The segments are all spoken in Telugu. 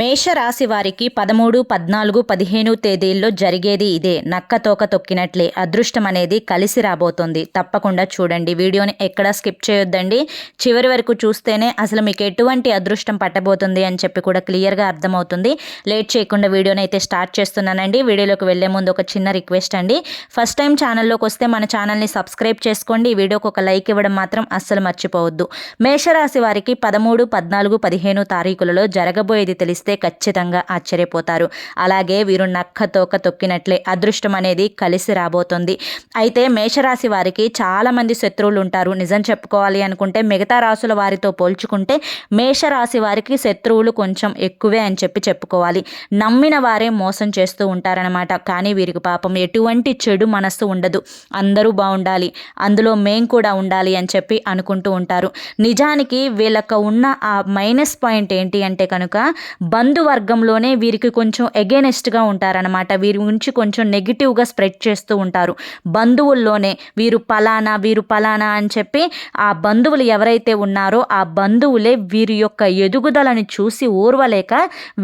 మేషరాశి వారికి పదమూడు పద్నాలుగు పదిహేను తేదీల్లో జరిగేది ఇదే. నక్క తోక తొక్కినట్లే అదృష్టం అనేది కలిసి రాబోతోంది. తప్పకుండా చూడండి. వీడియోని ఎక్కడా స్కిప్ చేయొద్దండి. చివరి వరకు చూస్తేనే అసలు మీకు ఎటువంటి అదృష్టం పట్టబోతుంది అని చెప్పి కూడా క్లియర్గా అర్థమవుతుంది. లేట్ చేయకుండా వీడియోని అయితే స్టార్ట్ చేస్తున్నానండి. వీడియోలోకి వెళ్ళే ముందు ఒక చిన్న రిక్వెస్ట్ అండి. ఫస్ట్ టైం ఛానల్లోకి వస్తే మన ఛానల్ని సబ్స్క్రైబ్ చేసుకోండి. ఈ వీడియోకి ఒక లైక్ ఇవ్వడం మాత్రం అస్సలు మర్చిపోవద్దు. మేషరాశి వారికి పదమూడు పద్నాలుగు పదిహేను తారీఖులలో జరగబోయేది చూస్తే ఖచ్చితంగా ఆశ్చర్యపోతారు. అలాగే వీరు నక్క తోక తొక్కినట్లే అదృష్టం అనేది కలిసి రాబోతుంది. అయితే మేషరాశి వారికి చాలా మంది శత్రువులు ఉంటారు. నిజం చెప్పుకోవాలి అనుకుంటే మిగతా రాసుల వారితో పోల్చుకుంటే మేషరాశి వారికి శత్రువులు కొంచెం ఎక్కువే అని చెప్పి చెప్పుకోవాలి. నమ్మిన వారే మోసం చేస్తూ ఉంటారనమాట కానీ వీరికి పాపం ఎటువంటి చెడు మనస్సు ఉండదు. అందరూ బాగుండాలి. అందులో మేం కూడా ఉండాలి అని చెప్పి అనుకుంటూ ఉంటారు. నిజానికి వీళ్ళకు ఉన్న ఆ మైనస్ పాయింట్ ఏంటి అంటే కనుక బంధువర్గంలోనే వీరికి కొంచెం ఎగెనెస్ట్గా ఉంటారనమాట వీరి గురించి కొంచెం నెగిటివ్గా స్ప్రెడ్ చేస్తూ ఉంటారు. బంధువుల్లోనే వీరు పలానా వీరు పలానా అని చెప్పి ఆ బంధువులు ఎవరైతే ఉన్నారో ఆ బంధువులే వీరి యొక్క ఎదుగుదలని చూసి ఓర్వలేక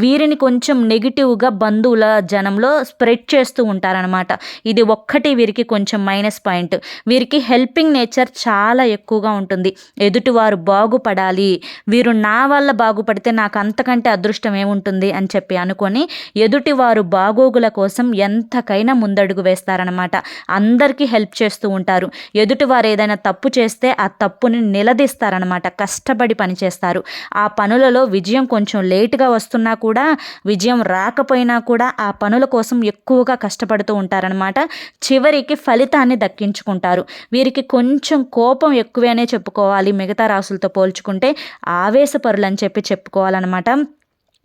వీరిని కొంచెం నెగిటివ్గా బంధువుల జనంలో స్ప్రెడ్ చేస్తూ ఉంటారనమాట ఇది ఒక్కటి వీరికి కొంచెం మైనస్ పాయింట్ వీరికి హెల్పింగ్ నేచర్ చాలా ఎక్కువగా ఉంటుంది. ఎదుటివారు బాగుపడాలి. వీరు నా వల్ల బాగుపడితే నాకు అంతకంటే అదృష్టం ఏముంటుంది అని చెప్పి అనుకొని ఎదుటివారు బాగోగుల కోసం ఎంతకైనా ముందడుగు వేస్తారనమాట అందరికీ హెల్ప్ చేస్తూ ఉంటారు. ఎదుటివారు ఏదైనా తప్పు చేస్తే ఆ తప్పుని నిలదీస్తారనమాట కష్టపడి పనిచేస్తారు ఆ పనులలో విజయం కొంచెం లేటుగా వస్తున్నా కూడా విజయం రాకపోయినా కూడా ఆ పనుల కోసం ఎక్కువగా కష్టపడుతూ ఉంటారనమాట చివరికి ఫలితాన్ని దక్కించుకుంటారు. వీరికి కొంచెం కోపం ఎక్కువనే చెప్పుకోవాలి. మిగతా రాసులతో పోల్చుకుంటే ఆవేశపరులు అని చెప్పి చెప్పుకోవాలన్నమాట.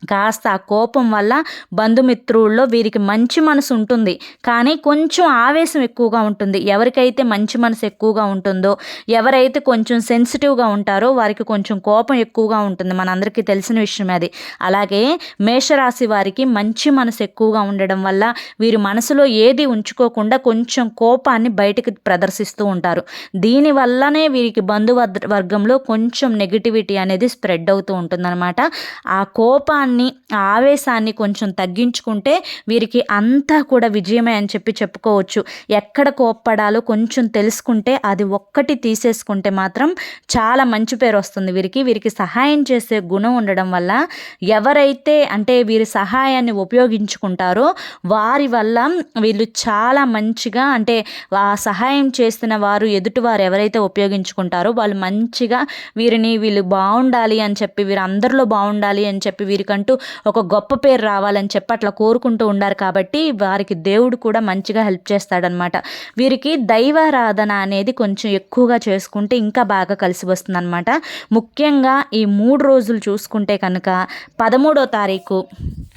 కాస్త ఆ కోపం వల్ల బంధుమిత్రుల్లో వీరికి మంచి మనసు ఉంటుంది. కానీ కొంచెం ఆవేశం ఎక్కువగా ఉంటుంది. ఎవరికైతే మంచి మనసు ఎక్కువగా ఉంటుందో ఎవరైతే కొంచెం సెన్సిటివ్గా ఉంటారో వారికి కొంచెం కోపం ఎక్కువగా ఉంటుంది. మనందరికీ తెలిసిన విషయం అది. అలాగే మేషరాశి వారికి మంచి మనసు ఎక్కువగా ఉండడం వల్ల వీరి మనసులో ఏది ఉంచుకోకుండా కొంచెం కోపాన్ని బయటికి ప్రదర్శిస్తూ ఉంటారు. దీనివల్లనే వీరికి బంధువర్గంలో కొంచెం నెగిటివిటీ అనేది స్ప్రెడ్ అవుతూ ఉంటుందన్నమాట. ఆ కోపాన్ని ఆ ఆవేశాన్ని కొంచెం తగ్గించుకుంటే వీరికి అంతా కూడా విజయమే అని చెప్పి చెప్పుకోవచ్చు. ఎక్కడ కోప్పడాలో కొంచెం తెలుసుకుంటే అది ఒక్కటి తీసేసుకుంటే మాత్రం చాలా మంచి పేరు వస్తుంది వీరికి. వీరికి సహాయం చేసే గుణం ఉండడం వల్ల ఎవరైతే అంటే వీరి సహాయాన్ని ఉపయోగించుకుంటారో వారి వల్ల వీళ్ళు చాలా మంచిగా అంటే ఆ సహాయం చేసిన వారు ఎదుటివారు ఎవరైతే ఉపయోగించుకుంటారో వాళ్ళు మంచిగా వీరిని వీళ్ళు బాగుండాలి అని చెప్పి వీరు అందరిలో బాగుండాలి అని చెప్పి వీరికి అంటూ ఒక గొప్ప పేరు రావాలని చెప్పి అట్లా కోరుకుంటూ ఉండారు కాబట్టి వారికి దేవుడు కూడా మంచిగా హెల్ప్ చేస్తాడనమాట. వీరికి దైవారాధన అనేది కొంచెం ఎక్కువగా చేసుకుంటే ఇంకా బాగా కలిసి వస్తుందన్నమాట ముఖ్యంగా ఈ మూడు రోజులు చూసుకుంటే కనుక పదమూడో తారీఖు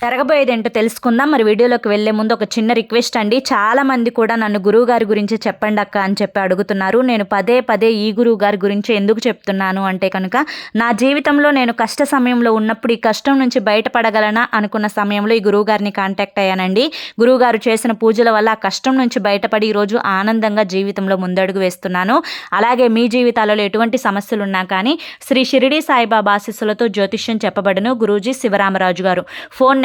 జరగబోయేది ఏంటో తెలుసుకుందాం. మరి వీడియోలోకి వెళ్ళే ముందు ఒక చిన్న రిక్వెస్ట్ అండి. చాలా మంది కూడా నన్ను గురువు గారి గురించి చెప్పండి అక్క అని చెప్పి అడుగుతున్నారు. నేను పదే పదే ఈ గురువు గారి గురించి ఎందుకు చెప్తున్నాను అంటే కనుక నా జీవితంలో నేను కష్ట సమయంలో ఉన్నప్పుడు ఈ కష్టం నుంచి బయటపడగలనా అనుకున్న సమయంలో ఈ గురువు గారిని కాంటాక్ట్ అయ్యానండి. గురువు గారు చేసిన పూజల వల్ల ఆ కష్టం నుంచి బయటపడి ఈరోజు ఆనందంగా జీవితంలో ముందడుగు వేస్తున్నాను. అలాగే మీ జీవితాలలో ఎటువంటి సమస్యలు ఉన్నా కానీ శ్రీ షిరిడి సాయిబాబా ఆశీస్సులతో జ్యోతిష్యం చెప్పబడను. గురూజీ శివరామరాజు గారు. Phone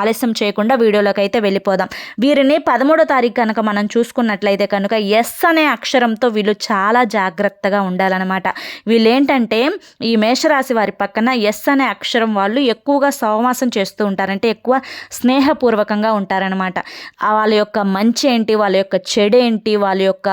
ఆలస్యం చేయకుండా వీడియోలోకి అయితే వెళ్ళిపోదాం. వీరిని పదమూడో తారీఖు కనుక మనం చూసుకున్నట్లయితే కనుక ఎస్ అనే అక్షరంతో వీళ్ళు చాలా జాగ్రత్తగా ఉండాలన్నమాట. వీళ్ళేంటంటే ఈ మేషరాశి వారి పక్కన ఎస్ అనే అక్షరం వాళ్ళు ఎక్కువగా సహవాసం చేస్తూ ఉంటారంటే ఎక్కువ స్నేహపూర్వకంగా ఉంటారనమాట వాళ్ళ యొక్క మంచి ఏంటి వాళ్ళ యొక్క చెడు ఏంటి వాళ్ళ యొక్క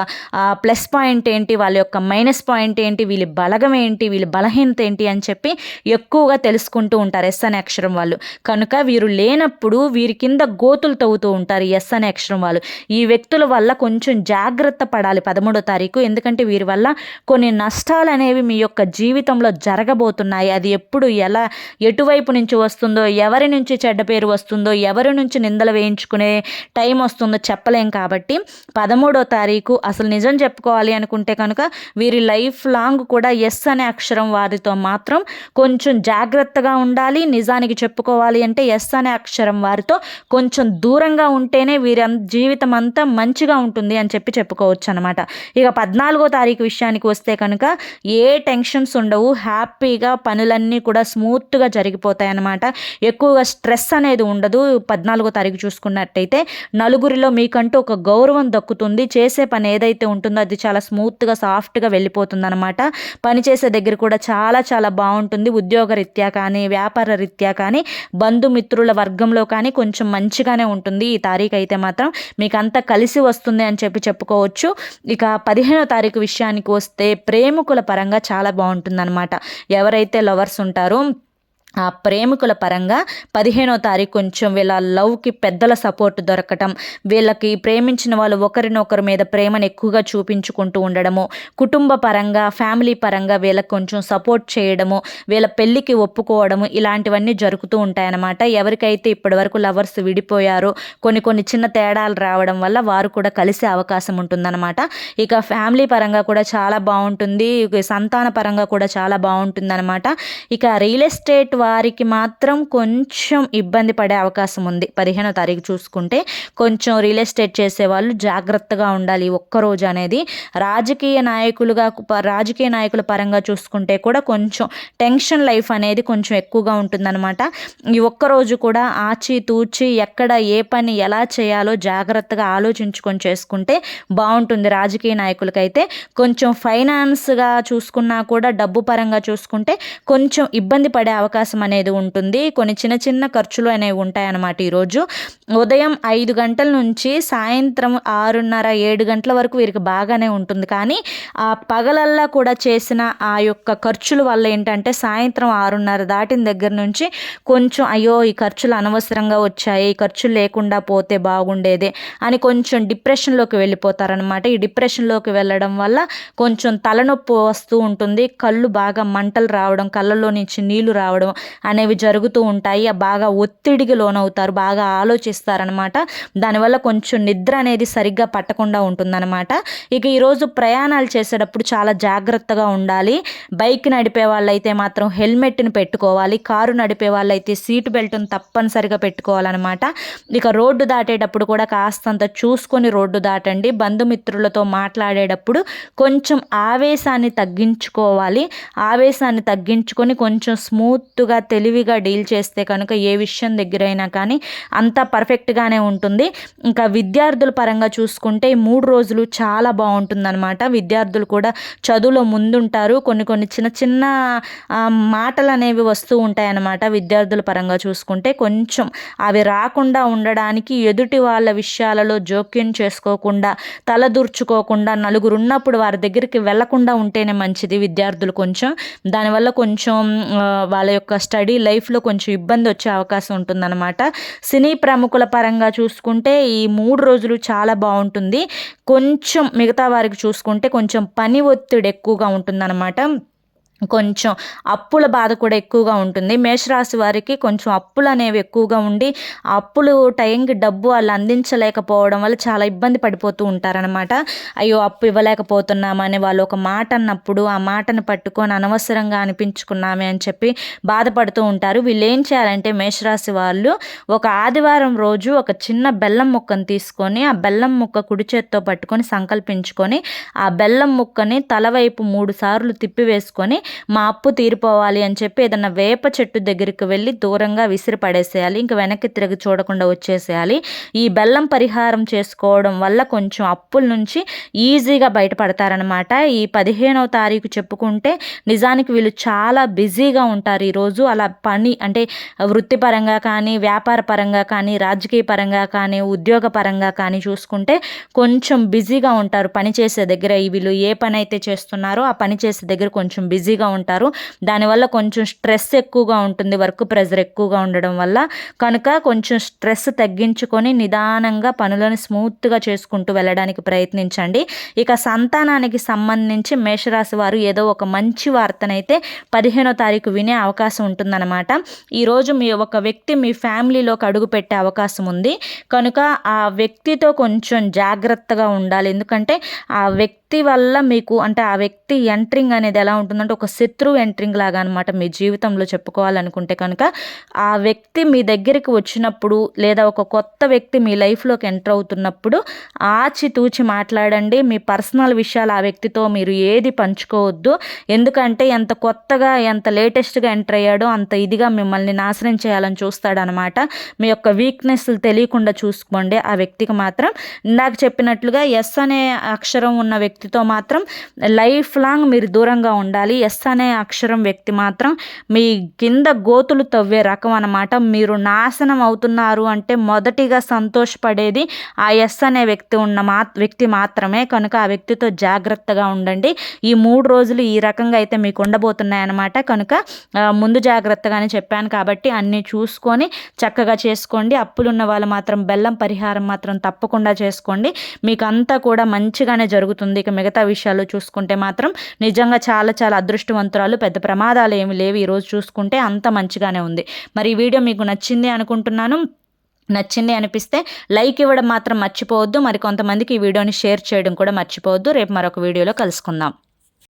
ప్లస్ పాయింట్ ఏంటి వాళ్ళ యొక్క మైనస్ పాయింట్ ఏంటి వీళ్ళ బలగం ఏంటి వీళ్ళ బలహీనత ఏంటి అని చెప్పి ఎక్కువగా తెలుసుకుంటూ ఉంటారు ఎస్ అనే అక్షరం వాళ్ళు. కనుక వీరు లేనప్పుడు వెళ్ళినప్పుడు వీరి కింద గోతులు తవ్వుతూ ఉంటారు ఎస్ అనే అక్షరం వాళ్ళు. ఈ వ్యక్తుల వల్ల కొంచెం జాగ్రత్త పడాలి పదమూడో తారీఖు. ఎందుకంటే వీరి వల్ల కొన్ని నష్టాలు అనేవి మీ యొక్క జీవితంలో జరగబోతున్నాయి. అది ఎప్పుడు ఎలా ఎటువైపు నుంచి వస్తుందో ఎవరి నుంచి చెడ్డ పేరు వస్తుందో ఎవరి నుంచి నిందలు వేయించుకునే టైం వస్తుందో చెప్పలేం కాబట్టి పదమూడో తారీఖు అసలు నిజం చెప్పుకోవాలి అనుకుంటే కనుక వీరి లైఫ్ లాంగ్ కూడా ఎస్ అనే అక్షరం వారితో మాత్రం కొంచెం జాగ్రత్తగా ఉండాలి. నిజానికి చెప్పుకోవాలి అంటే ఎస్ అనే అక్షరం వారితో కొంచెం దూరంగా ఉంటేనే వీరి జీవితం అంతా మంచిగా ఉంటుంది అని చెప్పి చెప్పుకోవచ్చు అనమాట ఇక పద్నాలుగో తారీఖు విషయానికి వస్తే కనుక ఏ టెన్షన్స్ ఉండవు హ్యాపీగా పనులన్నీ కూడా స్మూత్గా జరిగిపోతాయి అన్నమాట ఎక్కువగా స్ట్రెస్ అనేది ఉండదు. పద్నాలుగో తారీఖు చూసుకున్నట్టయితే నలుగురిలో మీకంటూ ఒక గౌరవం దక్కుతుంది. చేసే పని ఏదైతే ఉంటుందో అది చాలా స్మూత్గా సాఫ్ట్గా వెళ్ళిపోతుంది అనమాట పని చేసే దగ్గర కూడా చాలా చాలా బాగుంటుంది. ఉద్యోగ రీత్యా కానీ వ్యాపార రీత్యా కానీ బంధుమిత్రుల వర్గంలో కానీ కొంచెం మంచిగానే ఉంటుంది. ఈ తారీఖు అయితే మాత్రం మీకు అంతా కలిసి వస్తుంది అని చెప్పి చెప్పుకోవచ్చు. ఇక పదిహేనో తారీఖు విషయానికి వస్తే ప్రేమికుల పరంగా చాలా బాగుంటుంది ఎవరైతే లవర్స్ ఉంటారో ఆ ప్రేమికుల పరంగా పదిహేనో తారీఖు కొంచెం వీళ్ళ లవ్కి పెద్దల సపోర్ట్ దొరకటం వీళ్ళకి ప్రేమించిన వాళ్ళు ఒకరినొకరి మీద ప్రేమను ఎక్కువగా చూపించుకుంటూ ఉండడము కుటుంబ పరంగా ఫ్యామిలీ పరంగా వీళ్ళకి కొంచెం సపోర్ట్ చేయడము వీళ్ళ పెళ్ళికి ఒప్పుకోవడము ఇలాంటివన్నీ జరుగుతూ ఉంటాయన్నమాట. ఎవరికైతే ఇప్పటివరకు లవర్స్ విడిపోయారో కొన్ని కొన్ని చిన్న తేడాలు రావడం వల్ల వారు కూడా కలిసే అవకాశం ఉంటుందన్నమాట. ఇక ఫ్యామిలీ పరంగా కూడా చాలా బాగుంటుంది సంతాన పరంగా కూడా చాలా బాగుంటుందన్నమాట. ఇక రియల్ ఎస్టేట్ వారికి మాత్రం కొంచెం ఇబ్బంది పడే అవకాశం ఉంది. పదిహేనో తారీఖు చూసుకుంటే కొంచెం రియల్ ఎస్టేట్ చేసేవాళ్ళు జాగ్రత్తగా ఉండాలి. ఒక్కరోజు అనేది రాజకీయ నాయకులుగా ప- రాజకీయ నాయకుల పరంగా చూసుకుంటే కూడా కొంచెం టెన్షన్ లైఫ్ అనేది కొంచెం ఎక్కువగా ఉంటుందన్నమాట. ఈ ఒక్కరోజు కూడా ఆచి తూచి ఎక్కడ ఏ పని ఎలా చేయాలో జాగ్రత్తగా ఆలోచించుకొని చేసుకుంటే బాగుంటుంది. రాజకీయ నాయకులకైతే కొంచెం ఫైనాన్స్గా చూసుకున్నా కూడా డబ్బు పరంగా చూసుకుంటే కొంచెం ఇబ్బంది పడే అవకాశం అనేది ఉంటుంది. కొన్ని చిన్న చిన్న ఖర్చులు అనేవి ఉంటాయన్నమాట ఈరోజు. ఉదయం ఐదు గంటల నుంచి సాయంత్రం ఆరున్నర ఏడు గంటల వరకు వీరికి బాగానే ఉంటుంది. కానీ ఆ పగలల్లా కూడా చేసిన ఆ యొక్క ఖర్చుల వల్ల ఏంటంటే సాయంత్రం ఆరున్నర దాటిన దగ్గర నుంచి కొంచెం అయ్యో ఈ ఖర్చులు అనవసరంగా వచ్చాయి ఈ ఖర్చులు లేకుండా పోతే బాగుండేదే అని కొంచెం డిప్రెషన్లోకి వెళ్ళిపోతారనమాట ఈ డిప్రెషన్లోకి వెళ్ళడం వల్ల కొంచెం తలనొప్పి వస్తూ ఉంటుంది. కళ్ళు బాగా మంటలు రావడం కళ్ళల్లో నుంచి నీళ్ళు రావడం అనేవి జరుగుతూ ఉంటాయి. ఆ బాగా ఒత్తిడికి లోనవుతారు బాగా ఆలోచిస్తారనమాట. దానివల్ల కొంచెం నిద్ర అనేది సరిగ్గా పట్టకుండా ఉంటుందన్నమాట ఇక ఈరోజు ప్రయాణాలు చేసేటప్పుడు చాలా జాగ్రత్తగా ఉండాలి. బైక్ నడిపే వాళ్ళైతే మాత్రం హెల్మెట్ని పెట్టుకోవాలి. కారు నడిపే వాళ్ళైతే సీటు బెల్ట్ని తప్పనిసరిగా పెట్టుకోవాలన్నమాట ఇక రోడ్డు దాటేటప్పుడు కూడా కాస్తంత చూసుకొని రోడ్డు దాటండి. బంధుమిత్రులతో మాట్లాడేటప్పుడు కొంచెం ఆవేశాన్ని తగ్గించుకోవాలి. ఆవేశాన్ని తగ్గించుకొని కొంచెం స్మూత్గా తెలివిగా డీల్ చేస్తే కనుక ఏ విషయం దగ్గరైనా కానీ అంతా పర్ఫెక్ట్గానే ఉంటుంది. ఇంకా విద్యార్థుల పరంగా చూసుకుంటే ఈ మూడు రోజులు చాలా బాగుంటుందన్నమాట. విద్యార్థులు కూడా చదువులో ముందుంటారు. కొన్ని కొన్ని చిన్న చిన్న మాటలు అనేవి వస్తూ ఉంటాయి అన్నమాట విద్యార్థుల పరంగా చూసుకుంటే. కొంచెం అవి రాకుండా ఉండడానికి ఎదుటి వాళ్ళ విషయాలలో జోక్యం చేసుకోకుండా తలదూర్చుకోకుండా నలుగురు ఉన్నప్పుడు వారి దగ్గరికి వెళ్ళకుండా ఉంటేనే మంచిది విద్యార్థులు కొంచెం. దానివల్ల కొంచెం వాళ్ళ యొక్క స్టడీ లైఫ్లో కొంచెం ఇబ్బంది వచ్చే అవకాశం ఉంటుందన్నమాట. సినీ ప్రముఖుల పరంగా చూసుకుంటే ఈ మూడు రోజులు చాలా బాగుంటుంది. కొంచెం మిగతా వారికి చూసుకుంటే కొంచెం పని ఒత్తిడి ఎక్కువగా ఉంటుందన్నమాట. కొంచెం అప్పుల బాధ కూడా ఎక్కువగా ఉంటుంది. మేషరాశి వారికి కొంచెం అప్పులు అనేవి ఎక్కువగా ఉండి ఆ అప్పులు టైంకి డబ్బు వాళ్ళు అందించలేకపోవడం వల్ల చాలా ఇబ్బంది పడిపోతూ ఉంటారనమాట అయ్యో అప్పు ఇవ్వలేకపోతున్నామని వాళ్ళు ఒక మాట అన్నప్పుడు ఆ మాటను పట్టుకొని అనవసరంగా అనిపించుకున్నామే అని చెప్పి బాధపడుతూ ఉంటారు. వీళ్ళు ఏం చేయాలంటే మేషరాశి వాళ్ళు ఒక ఆదివారం రోజు ఒక చిన్న బెల్లం ముక్కను తీసుకొని ఆ బెల్లం ముక్క కుడి చేత్తో పట్టుకొని సంకల్పించుకొని ఆ బెల్లం ముక్కని తలవైపు మూడు సార్లు తిప్పి వేసుకొని మా అప్పు తీరిపోవాలి అని చెప్పి ఏదన్నా వేప చెట్టు దగ్గరికి వెళ్ళి దూరంగా విసిరి పడేసేయాలి ఇంక వెనక్కి తిరిగి చూడకుండా వచ్చేసేయాలి. ఈ బెల్లం పరిహారం చేసుకోవడం వల్ల కొంచెం అప్పుల నుంచి ఈజీగా బయటపడతారనమాట ఈ పదిహేనవ తారీఖు చెప్పుకుంటే నిజానికి వీళ్ళు చాలా బిజీగా ఉంటారు ఈరోజు అలా పని అంటే వృత్తిపరంగా కానీ వ్యాపార పరంగా కానీ రాజకీయ పరంగా కానీ ఉద్యోగ పరంగా కానీ చూసుకుంటే కొంచెం బిజీగా ఉంటారు పని చేసే దగ్గర. ఈ వీళ్ళు ఏ పని అయితే చేస్తున్నారో ఆ పని చేసే దగ్గర కొంచెం బిజీగా బిజీగా ఉంటారు. దానివల్ల కొంచెం స్ట్రెస్ ఎక్కువగా ఉంటుంది. వర్క్ ప్రెజర్ ఎక్కువగా ఉండడం వల్ల. కనుక కొంచెం స్ట్రెస్ తగ్గించుకొని నిదానంగా పనులను స్మూత్గా చేసుకుంటూ వెళ్ళడానికి ప్రయత్నించండి. ఇక సంతానానికి సంబంధించి మేషరాశి వారు ఏదో ఒక మంచి వార్తనైతే పదిహేనో తారీఖు వినే అవకాశం ఉంటుందన్నమాట. ఈరోజు మీ ఒక వ్యక్తి మీ ఫ్యామిలీలోకి అడుగు పెట్టే అవకాశం ఉంది. కనుక ఆ వ్యక్తితో కొంచెం జాగ్రత్తగా ఉండాలి. ఎందుకంటే ఆ వ్యక్తి వ్యక్తి వల్ల మీకు అంటే ఆ వ్యక్తి ఎంట్రింగ్ అనేది ఎలా ఉంటుందంటే ఒక శత్రువు ఎంట్రింగ్ లాగా అనమాట మీ జీవితంలో చెప్పుకోవాలనుకుంటే కనుక ఆ వ్యక్తి మీ దగ్గరికి వచ్చినప్పుడు లేదా ఒక కొత్త వ్యక్తి మీ లైఫ్లోకి ఎంటర్ అవుతున్నప్పుడు ఆచితూచి మాట్లాడండి. మీ పర్సనల్ విషయాలు ఆ వ్యక్తితో మీరు ఏది పంచుకోవద్దు. ఎందుకంటే ఎంత కొత్తగా ఎంత లేటెస్ట్గా ఎంటర్ అయ్యాడో అంత ఇదిగా మిమ్మల్ని నాశనం చేయాలని చూస్తాడనమాట మీ యొక్క వీక్నెస్లు తెలియకుండా చూసుకోండి. ఆ వ్యక్తికి మాత్రం ఇందాక చెప్పినట్లుగా ఎస్ అనే అక్షరం ఉన్న వ్యక్తి వ్యక్తితో మాత్రం లైఫ్ లాంగ్ మీరు దూరంగా ఉండాలి. ఎస్ అనే అక్షరం వ్యక్తి మాత్రం మీ కింద గోతులు తవ్వే రకం అనమాట మీరు నాశనం అవుతున్నారు అంటే మొదటిగా సంతోషపడేది ఆ ఎస్ అనే వ్యక్తి ఉన్న మా వ్యక్తి మాత్రమే. కనుక ఆ వ్యక్తితో జాగ్రత్తగా ఉండండి. ఈ మూడు రోజులు ఈ రకంగా అయితే మీకు ఉండబోతున్నాయన్నమాట కనుక ముందు జాగ్రత్తగానే చెప్పాను కాబట్టి అన్నీ చూసుకొని చక్కగా చేసుకోండి. అప్పులు ఉన్న వాళ్ళు మాత్రం బెల్లం పరిహారం మాత్రం తప్పకుండా చేసుకోండి. మీకు అంతా కూడా మంచిగానే జరుగుతుంది ఇక మిగతా విషయాలు చూసుకుంటే మాత్రం నిజంగా చాలా చాలా అదృష్టవంతురాలు. పెద్ద ప్రమాదాలు ఏమి లేవు. ఈరోజు చూసుకుంటే అంత మంచిగానే ఉంది. మరి ఈ వీడియో మీకు నచ్చింది అనుకుంటున్నాను. నచ్చింది అనిపిస్తే లైక్ ఇవ్వడం మాత్రం మర్చిపోవద్దు. మరి కొంతమందికి ఈ వీడియోని షేర్ చేయడం కూడా మర్చిపోవద్దు. రేపు మరొక వీడియోలో కలుసుకుందాం.